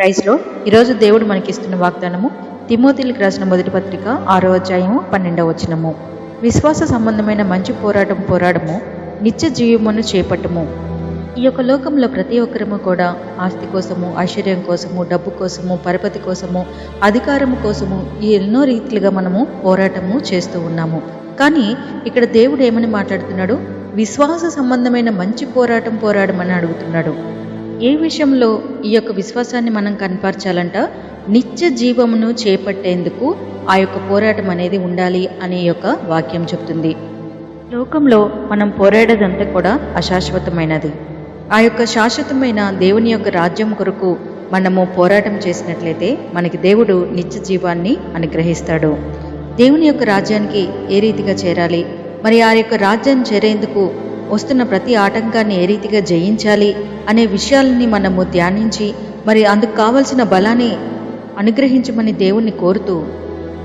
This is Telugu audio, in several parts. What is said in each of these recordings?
క్రైస్లో ఈరోజు దేవుడు మనకిస్తున్న వాగ్దానము తిమోతిలకు రాసిన మొదటి పత్రిక ఆరో అధ్యాయము పన్నెండవ వచనము. విశ్వాస సంబంధమైన మంచి పోరాటం పోరాడము నిత్య జీవమును చేపట్టము. ఈ యొక్క లోకంలో ప్రతి ఒక్కరము కూడా ఆస్తి కోసము ఐశ్వర్యం కోసము డబ్బు కోసము పరపతి కోసము అధికారము కోసము ఈ ఎన్నో రీతిలుగా మనము పోరాటము చేస్తూ ఉన్నాము. కానీ ఇక్కడ దేవుడు ఏమని మాట్లాడుతున్నాడు? విశ్వాస సంబంధమైన మంచి పోరాటం పోరాడమని అడుగుతున్నాడు. ఏ విషయంలో ఈ యొక్క విశ్వాసాన్ని మనం కనపరచాలంట? నిత్య జీవమును చేపట్టేందుకు ఆ యొక్క పోరాటం అనేది ఉండాలి అనే యొక్క వాక్యం చెప్తుంది. లోకంలో మనం పోరాడేదంతా కూడా అశాశ్వతమైనది. ఆ యొక్క శాశ్వతమైన దేవుని యొక్క రాజ్యం కొరకు మనము పోరాటం చేసినట్లయితే మనకి దేవుడు నిత్య జీవాన్ని అనుగ్రహిస్తాడు. దేవుని యొక్క రాజ్యానికి ఏ రీతిగా చేరాలి? మరి ఆ యొక్క రాజ్యాన్ని చేరేందుకు వస్తున్న ప్రతి ఆటంకాన్ని ఏ రీతిగా జయించాలి అనే విషయాలని మనము ధ్యానించి మరి అందుకు కావలసిన బలాన్ని అనుగ్రహించమని దేవుణ్ణి కోరుతూ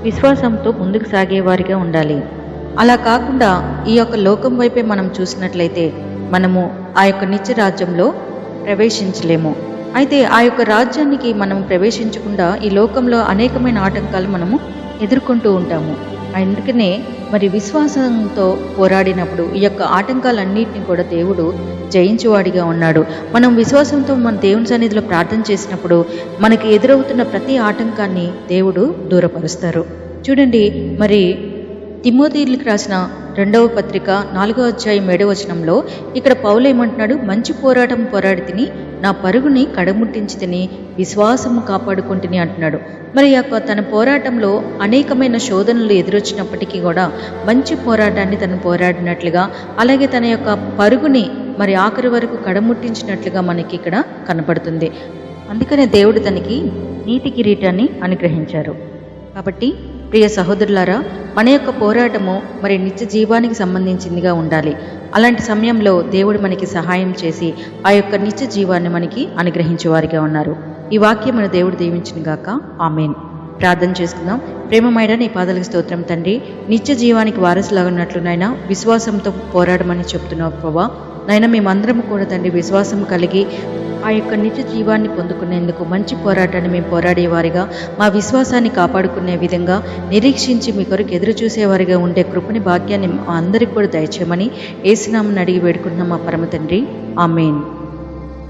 విశ్వాసంతో ముందుకు సాగేవారిగా ఉండాలి. అలా కాకుండా ఈ యొక్క లోకం వైపే మనం చూసినట్లయితే మనము ఆ యొక్క నిత్య రాజ్యంలో ప్రవేశించలేము. అయితే ఆ యొక్క రాజ్యానికి మనం ప్రవేశించకుండా ఈ లోకంలో అనేకమైన ఆటంకాలు మనము ఎదుర్కొంటూ ఉంటాము. అందుకనే మరి విశ్వాసంతో పోరాడినప్పుడు ఈ యొక్క ఆటంకాలన్నింటినీ కూడా దేవుడు జయించేవాడిగా ఉన్నాడు. మనం విశ్వాసంతో మన దేవుని సన్నిధిలో ప్రార్థన చేసినప్పుడు మనకి ఎదురవుతున్న ప్రతి ఆటంకాన్ని దేవుడు దూరపరుస్తారు. చూడండి మరి తిమోతీలకు రాసిన రెండవ పత్రిక నాలుగో అధ్యాయం ఏడవ వచనంలో ఇక్కడ పౌలు ఏమంటున్నాడు? మంచి పోరాటం పోరాడి తిని నా పరుగుని కడముట్టించి తిని విశ్వాసము కాపాడుకుంటుని అంటున్నాడు. మరి యొక్క తన పోరాటంలో అనేకమైన శోధనలు ఎదురొచ్చినప్పటికీ కూడా మంచి పోరాటాన్ని తను పోరాడినట్లుగా అలాగే తన యొక్క పరుగుని మరి ఆఖరి వరకు కడముట్టించినట్లుగా మనకి ఇక్కడ కనపడుతుంది. అందుకనే దేవుడు తనకి నీతి కిరీటాన్ని అనుగ్రహించారు. కాబట్టి ప్రియ సహోదరులారా మన యొక్క పోరాటము మరి నిత్య జీవానికి సంబంధించిందిగా ఉండాలి. అలాంటి సమయంలో దేవుడు మనకి సహాయం చేసి ఆ యొక్క నిత్య జీవాన్ని మనకి అనుగ్రహించే వారిగా ఉన్నారు. ఈ వాక్యం మన దేవుడు దీవించిన గాక. ఆమెన్. ప్రార్థన చేసుకుందాం. ప్రేమమైన నీ పాదలకు స్తోత్రం తండ్రి. నిత్య జీవానికి వారసులాగున్నట్లు నాయన విశ్వాసంతో పోరాడమని చెప్తున్నావు ప్రభా. నైనా మేమందరం కూడా తండ్రి విశ్వాసం కలిగి ఆ యొక్క నిత్య జీవాన్ని పొందుకునేందుకు మంచి పోరాటాన్ని మేము పోరాడేవారిగా మా విశ్వాసాన్ని కాపాడుకునే విధంగా నిరీక్షించి మీ కొరకు ఎదురు చూసేవారిగా ఉండే కృపని భాగ్యాన్ని మా అందరికి కూడా దయచేయమని ఏసునామని అడిగి వేడుకుంటున్నాం మా పరమ తండ్రి. ఆమెన్.